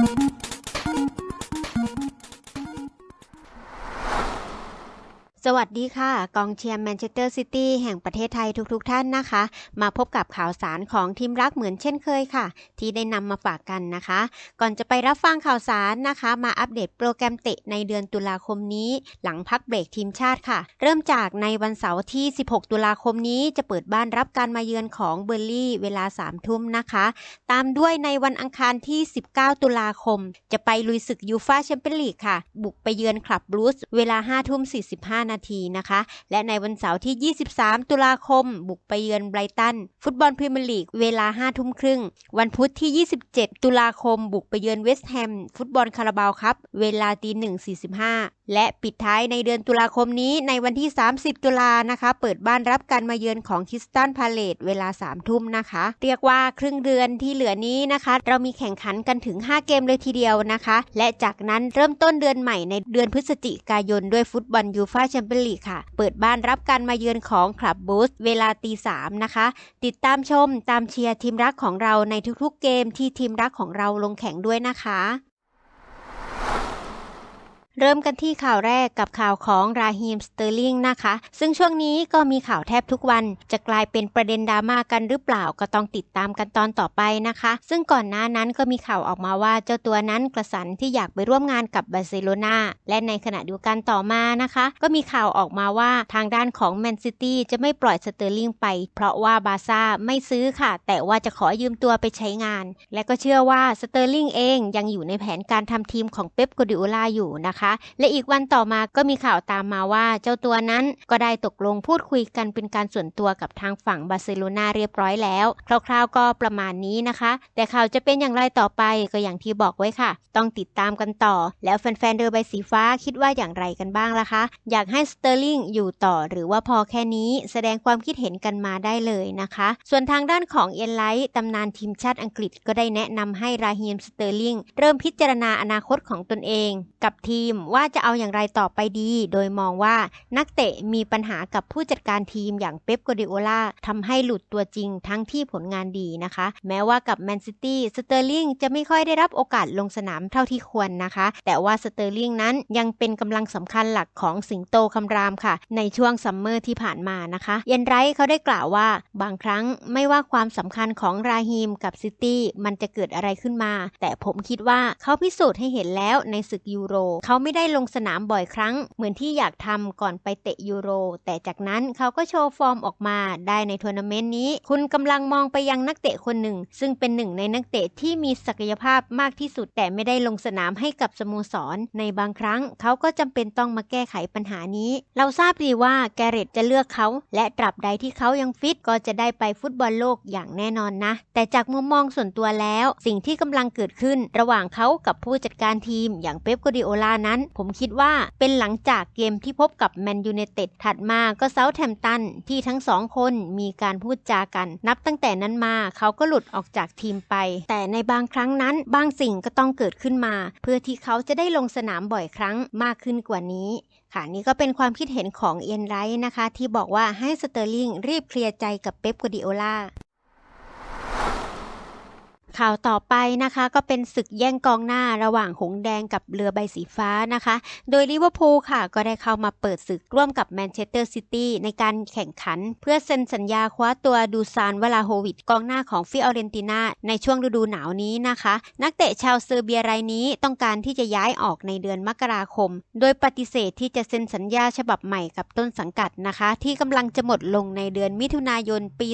Thank you. สวัสดีค่ะ กองเชียร์แมนเชสเตอร์ซิตี้แห่งประเทศไทยทุกๆทท่านนะคะ มาพบกับข่าวสารของทีมรักเหมือนเช่นเคยค่ะ ที่ได้นำมาฝากกันนะคะ ก่อนจะไปรับฟังข่าวสารนะคะ มาอัปเดตโปรแกรมเตะในเดือนตุลาคมนี้ หลังพักเบรกทีมชาติค่ะ เริ่มจากในวันเสาร์ที่ 16 ตุลาคมนี้จะเปิดบ้านรับการมาเยือนของเบอร์ลี่เวลา3ทุ่มนะคะ ตามด้วยในวันอังคารที่ 19 ตุลาคม จะไปลุยศึกยูฟาแชมเปี้ยนลีกค่ะ บุกไปเยือนคลับบลูสเวลา5ทุ่ม45นาทีนะคะ และในวันเสาร์ที่ 23 ตุลาคม บุกไปเยือนไบรตัน ฟุตบอลพรีเมียร์ลีกเวลา 5 ทุ่มครึ่ง วันพุธที่ 27 ตุลาคม บุกไปเยือนเวสต์แฮม ฟุตบอลคาราบาวครับ เวลาตี1.45และปิดท้ายในเดือนตุลาคมนี้ในวันที่ 30 ตุลานะคะ เปิดบ้านรับการมาเยือนของคิสตันพาเลตเวลา 3 ทุ่มนะคะ เรียกว่าครึ่งเดือนที่เหลือนี้นะคะ เรามีแข่งขันกันถึง 5 เกมเลยทีเดียวนะคะ และจากนั้นเริ่มต้นเดือนใหม่ในเดือนพฤศจิกายนด้วยฟุตบอลยูฟาแชมเบลีกค่ะ เปิดบ้านรับการมาเยือนของคลับบูสเวลาตีสามนะคะ ติดตามชมตามเชียร์ทีมรักของเราในทุกๆเกมที่ทีมรักของเราลงแข่งด้วยนะคะ เริ่มกันที่ข่าวแรกกับข่าวของราฮีมสเตอร์ลิงนะคะ ซึ่งช่วงนี้ก็มีข่าวแทบทุกวัน จะกลายเป็นประเด็นดราม่ากันหรือเปล่าก็ต้องติดตามกันตอนต่อไปนะคะ ซึ่งก่อนหน้านั้นก็มีข่าวออกมาว่าเจ้าตัวนั้นกระสันที่อยากไปร่วมงานกับบาร์เซโลนาและในขณะเดียวกันต่อมานะคะ ก็มีข่าวออกมาว่าทางด้านของแมนซิตี้จะไม่ปล่อยสเตอร์ลิงไป เพราะว่าบาซ่าไม่ซื้อค่ะ แต่ว่าจะขอยืมตัวไปใช้งาน และก็เชื่อว่าสเตอร์ลิงเองยังอยู่ในแผนการทำทีมของเป๊ปกัวดิโอลาอยู่นะคะและอีกวันต่อมาก็มีข่าวตามมาว่าเจ้าตัวนั้นก็ได้ตกลงพูดคุยกันเป็นการส่วนตัวกับทางฝั่งบาร์เซโลนาเรียบร้อยแล้ว คร่าวๆก็ประมาณนี้นะคะ แต่ข่าวจะเป็นอย่างไรต่อไปก็อย่างที่บอกไว้ค่ะ ต้องติดตามกันต่อ แล้วแฟนๆเรือใบสีฟ้าคิดว่าอย่างไรกันบ้างล่ะคะ อยากให้สเตอร์ลิงอยู่ต่อหรือว่าพอแค่นี้แสดงความคิดเห็นกันมาได้เลยนะคะ ส่วนทางด้านของเอ็นไลท์ตำนานทีมชาติอังกฤษก็ได้แนะนำให้ราฮีมสเตอร์ลิงเริ่มพิจารณาอนาคตของตนเอง กับทีมว่าจะเอาอย่างไรต่อไปดี โดยมองว่านักเตะมีปัญหากับผู้จัดการทีมอย่างเป๊ปกัวดิโอลาทำให้หลุดตัวจริงทั้งที่ผลงานดีนะคะ แม้ว่ากับแมนซิตี้สเตอร์ลิงจะไม่ค่อยได้รับโอกาสลงสนามเท่าที่ควรนะคะ แต่ว่าสเตอร์ลิงนั้นยังเป็นกำลังสำคัญหลักของสิงโตคำรามค่ะ ในช่วงซัมเมอร์ที่ผ่านมานะคะ เยนไรท์เขาได้กล่าวว่าบางครั้งไม่ว่าความสำคัญของราฮีมกับซิตี้มันจะเกิดอะไรขึ้นมา แต่ผมคิดว่าเขาพิสูจน์ให้เห็นแล้วในศึกยูโรเขาไม่ไม่ได้ลงสนามบ่อยครั้ง เหมือนที่อยากทำก่อนไปเตะยูโร แต่จากนั้นเขาก็โชว์ฟอร์มออกมาได้ในทัวร์นาเมนต์นี้ คุณกำลังมองไปยังนักเตะคนหนึ่ง ซึ่งเป็นหนึ่งในนักเตะที่มีศักยภาพมากที่สุด แต่ไม่ได้ลงสนามให้กับสโมสร ในบางครั้ง เขาก็จำเป็นต้องมาแก้ไขปัญหานี้ เราทราบดีว่าแกเรตจะเลือกเขา และตราบใดที่เขายังฟิตก็จะได้ไปฟุตบอลโลกอย่างแน่นอนนะ แต่จากมุมมองส่วนตัวแล้ว สิ่งที่กำลังเกิดขึ้น ระหว่างเขากับผู้จัดการทีมอย่างเป๊ปกัวดิโอลานั้น ผมคิดว่าเป็นหลังจากเกมที่พบกับแมนยูไนเต็ดถัดมาก็เซาแฮมตันที่ทั้งสองคนมีการพูดจากัน นับตั้งแต่นั้นมาเขาก็หลุดออกจากทีมไป แต่ในบางครั้งนั้นบางสิ่งก็ต้องเกิดขึ้นมา เพื่อที่เขาจะได้ลงสนามบ่อยครั้งมากขึ้นกว่านี้ค่ะนี่ก็เป็นความคิดเห็นของเอ็นไรท์นะคะ ที่บอกว่าให้สเตอร์ลิงรีบเคลียร์ใจกับเป๊ปกัวดิโอลา ข่าวต่อไปนะคะก็เป็นศึกแย่งกองหน้าระหว่างหงแดงกับเรือใบสีฟ้านะคะ โดยลิเวอร์พูลค่ะก็ได้เข้ามาเปิดศึกร่วมกับแมนเชสเตอร์ซิตี้ในการแข่งขัน เพื่อเซ็นสัญญาคว้าตัวดูซานวลาโฮวิดกองหน้าของฟิออเรนตินาในช่วงฤดูหนาวนี้นะคะ นักเตะชาวเซอร์เบียรายนี้ต้องการที่จะย้ายออกในเดือนมกราคม โดยปฏิเสธที่จะเซ็นสัญญาฉบับใหม่กับต้นสังกัดนะคะ ที่กำลังจะหมดลงในเดือนมิถุนายนปี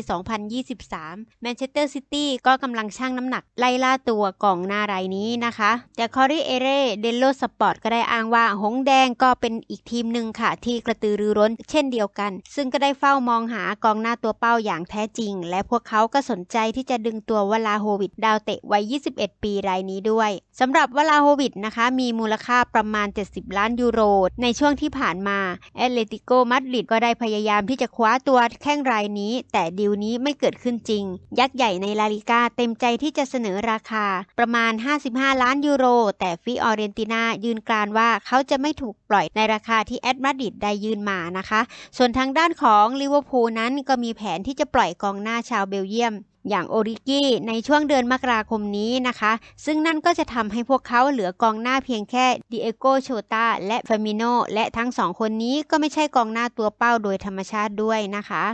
2023 แมนเชสเตอร์ซิตี้ก็กำลังชั่งน้ำหนักไล่ล่าตัวกองหน้ารายนี้นะคะแต่คอริเอเรเดลโลสปอร์ตก็ได้อ้างว่าหงแดงก็เป็นอีกทีมหนึ่งค่ะ ที่กระตือรือร้นเช่นเดียวกัน ซึ่งก็ได้เฝ้ามองหากองหน้าตัวเป้าอย่างแท้จริง และพวกเขาก็สนใจที่จะดึงตัววลาโฮวิดดาวเตะวัย 21 ปีรายนี้ด้วยสำหรับวลาโฮวิดนะคะมีมูลค่าประมาณ 70 ล้านยูโร ในช่วงที่ผ่านมาแอตเลติโกมาดริดก็ได้พยายามที่จะคว้าตัวแข้งรายนี้ แต่ดีลนี้ไม่เกิดขึ้นจริง ยักษ์ใหญ่ในลาลิกาเต็มใจที่จะเสนอราคาประมาณ 55 ล้านยูโร แต่ฟิออเรนติน่ายืนกรานว่าเขาจะไม่ถูกปล่อยในราคาที่แอตมาดริดได้ยืนมานะคะ ส่วนทางด้านของลิเวอร์พูลนั้นก็มีแผนที่จะปล่อยกองหน้าชาวเบลเยียมอย่างโอริกี้ในช่วงเดือนมกราคมนี้นะคะ ซึ่งนั่นก็จะทำให้พวกเขาเหลือกองหน้าเพียงแค่ดิเอโกโชตาและฟามิโนและทั้งสองคนนี้ก็ไม่ใช่กองหน้าตัวเป้าโดยธรรมชาติด้วยนะคะ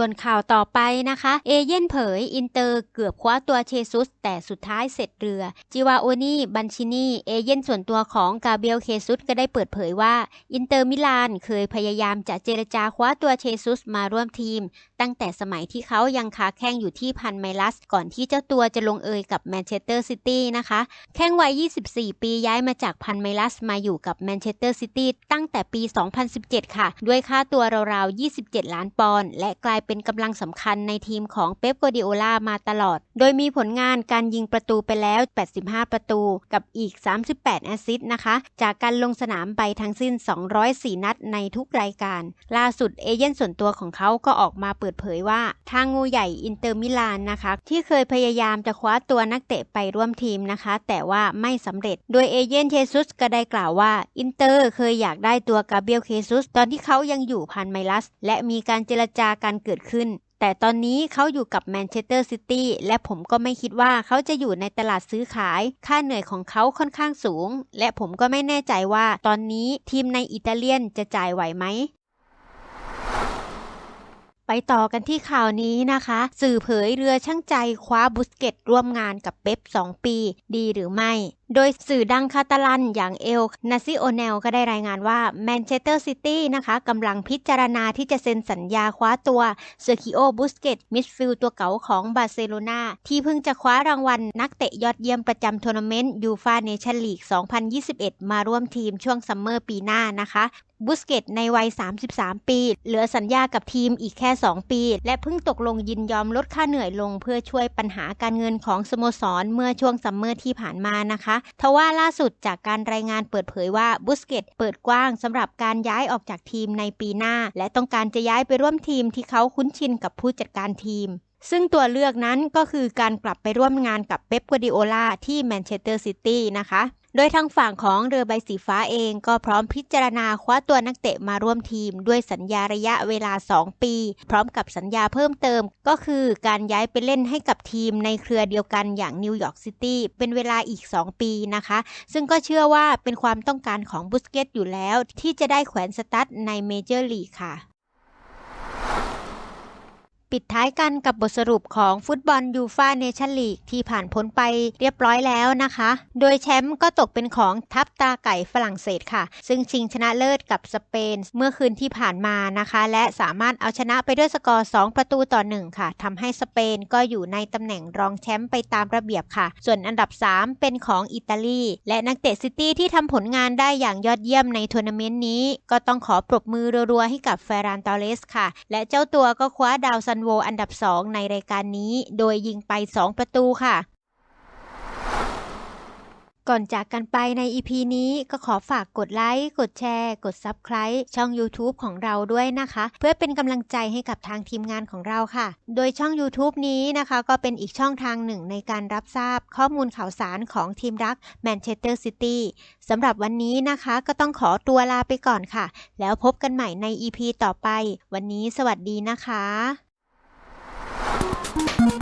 ส่วนข่าวต่อไปนะคะ เอเย่นเผย อินเตอร์เกือบคว้าตัวเชซุส แต่สุดท้ายเสร็จเรือ จิวาโอนีบันชินีเอเย่นส่วนตัวของกาเบรียลเคซุสก็ได้เปิดเผยว่า อินเตอร์มิลานเคยพยายามจะเจรจาคว้าตัวเชซุสมาร่วมทีม ตั้งแต่สมัยที่เขายังค้าแข่งอยู่ที่พันไมลัส ก่อนที่เจ้าตัวจะลงเอยกับแมนเชสเตอร์ซิตี้นะคะ แข้งวัย 24 ปีย้ายมาจากพันไมลัสมาอยู่กับแมนเชสเตอร์ซิตี้ตั้งแต่ปี 2017 ค่ะ ด้วยค่าตัวราวๆ 27 ล้านปอนด์และกลายเป็นกำลังสำคัญในทีมของเป๊ปโกวาร์ดิโอลามาตลอด โดยมีผลงานการยิงประตูไปแล้ว 85 ประตูกับอีก 38 แอสซิสต์นะคะ จากการลงสนามไปทั้งสิ้น 204 นัดในทุกรายการ ล่าสุดเอเย่นส่วนตัวของเขาก็ออกมาเปิดเผยว่า ทางงูใหญ่อินเตอร์มิลานนะคะ ที่เคยพยายามจะคว้าตัวนักเตะไปร่วมทีมนะคะ แต่ว่าไม่สำเร็จ โดยเอเย่นเชซุสก็ได้กล่าวว่าอินเตอร์เคยอยากได้ตัวกาเบียลเคซุสตอนที่เขายังอยู่พันไมลัส และมีการเจรจาการเกิดขึ้น แต่ตอนนี้เขาอยู่กับแมนเชสเตอร์ซิตี้และผมก็ไม่คิดว่าเขาจะอยู่ในตลาดซื้อขาย ค่าเหนื่อยของเขาค่อนข้างสูง และผมก็ไม่แน่ใจว่าตอนนี้ทีมในอิตาเลียนจะจ่ายไหวไหมไปต่อกันที่ข่าวนี้นะคะ สื่อเผยเรือช่างใจคว้าบุสเกตร่วมงานกับเป๊ป2 ปี ดีหรือไม่ โดยสื่อดังคาตาลันอย่างเอลนาซิโอเนลก็ได้รายงานว่าแมนเชสเตอร์ซิตี้นะคะกำลังพิจารณาที่จะเซ็นสัญญาคว้าตัวเซอร์คิโอบุสเกตมิดฟิลด์ตัวเก๋าของบาร์เซโลนาที่เพิ่งจะคว้ารางวัลนักเตะยอดเยี่ยมประจำทัวร์นาเมนต์ยูฟาเนชั่นลีก 2021 มาร่วมทีมช่วงซัมเมอร์ปีหน้านะคะบุสเกตในวัย 33 ปี เหลือสัญญากับทีมอีกแค่ 2 ปี และเพิ่งตกลงยินยอมลดค่าเหนื่อยลง เพื่อช่วยปัญหาการเงินของสโมสรเมื่อช่วงซัมเมอร์ที่ผ่านมานะคะทว่าล่าสุดจากการรายงานเปิดเผยว่าบุสเกตเปิดกว้างสำหรับการย้ายออกจากทีมในปีหน้า และต้องการจะย้ายไปร่วมทีมที่เขาคุ้นชินกับผู้จัดการทีม ซึ่งตัวเลือกนั้นก็คือการกลับไปร่วมงานกับเป๊ปกัวดิโอลาที่แมนเชสเตอร์ซิตี้นะคะ โดยทางฝั่งของเรือใบสีฟ้าเองก็พร้อมพิจารณาคว้าตัวนักเตะมาร่วมทีม ด้วยสัญญาระยะเวลา 2 ปี พร้อมกับสัญญาเพิ่มเติม ก็คือการย้ายไปเล่นให้กับทีมในเครือเดียวกันอย่างนิวยอร์กซิตี้เป็นเวลาอีก 2 ปีนะคะ ซึ่งก็เชื่อว่าเป็นความต้องการของบุสเกตอยู่แล้ว ที่จะได้แขวนสตั๊ดในเมเจอร์ลีกค่ะ ปิดท้ายกันกับบทสรุปของฟุตบอลยูฟาเนชั่นลีกที่ผ่านพ้นไปเรียบร้อยแล้วนะคะ โดยแชมป์ก็ตกเป็นของทัพตาไก่ฝรั่งเศสค่ะ ซึ่งชิงชนะเลิศกับสเปนเมื่อคืนที่ผ่านมานะคะ และสามารถเอาชนะไปด้วยสกอร์ 2 ประตูต่อ 1 ค่ะทำให้สเปนก็อยู่ในตำแหน่งรองแชมป์ไปตามระเบียบค่ะ ส่วนอันดับ 3 เป็นของอิตาลี และนักเตะซิตี้ที่ทำผลงานได้อย่างยอดเยี่ยมในทัวร์นาเมนต์นี้ ก็ต้องขอปรบมือรัวๆให้กับเฟรานตอเรสค่ะ และเจ้าตัวก็คว้าดาวซันโวอันดับ 2 ในรายการนี้ โดยยิงไป 2 ประตูค่ะ ก่อนจากกันไปใน EP นี้ก็ขอฝากกดไลค์ กดแชร์ กด Subscribe ช่อง YouTube ของเราด้วยนะคะ เพื่อเป็นกำลังใจให้กับทางทีมงานของเราค่ะ โดยช่อง YouTube นี้นะคะก็เป็นอีกช่องทางหนึ่งในการรับทราบข้อมูลข่าวสารของทีมรักแมนเชสเตอร์ซิตี้สำหรับวันนี้นะคะก็ต้องขอตัวลาไปก่อนค่ะ แล้วพบกันใหม่ใน EP ต่อไป วันนี้สวัสดีนะคะ Thank you.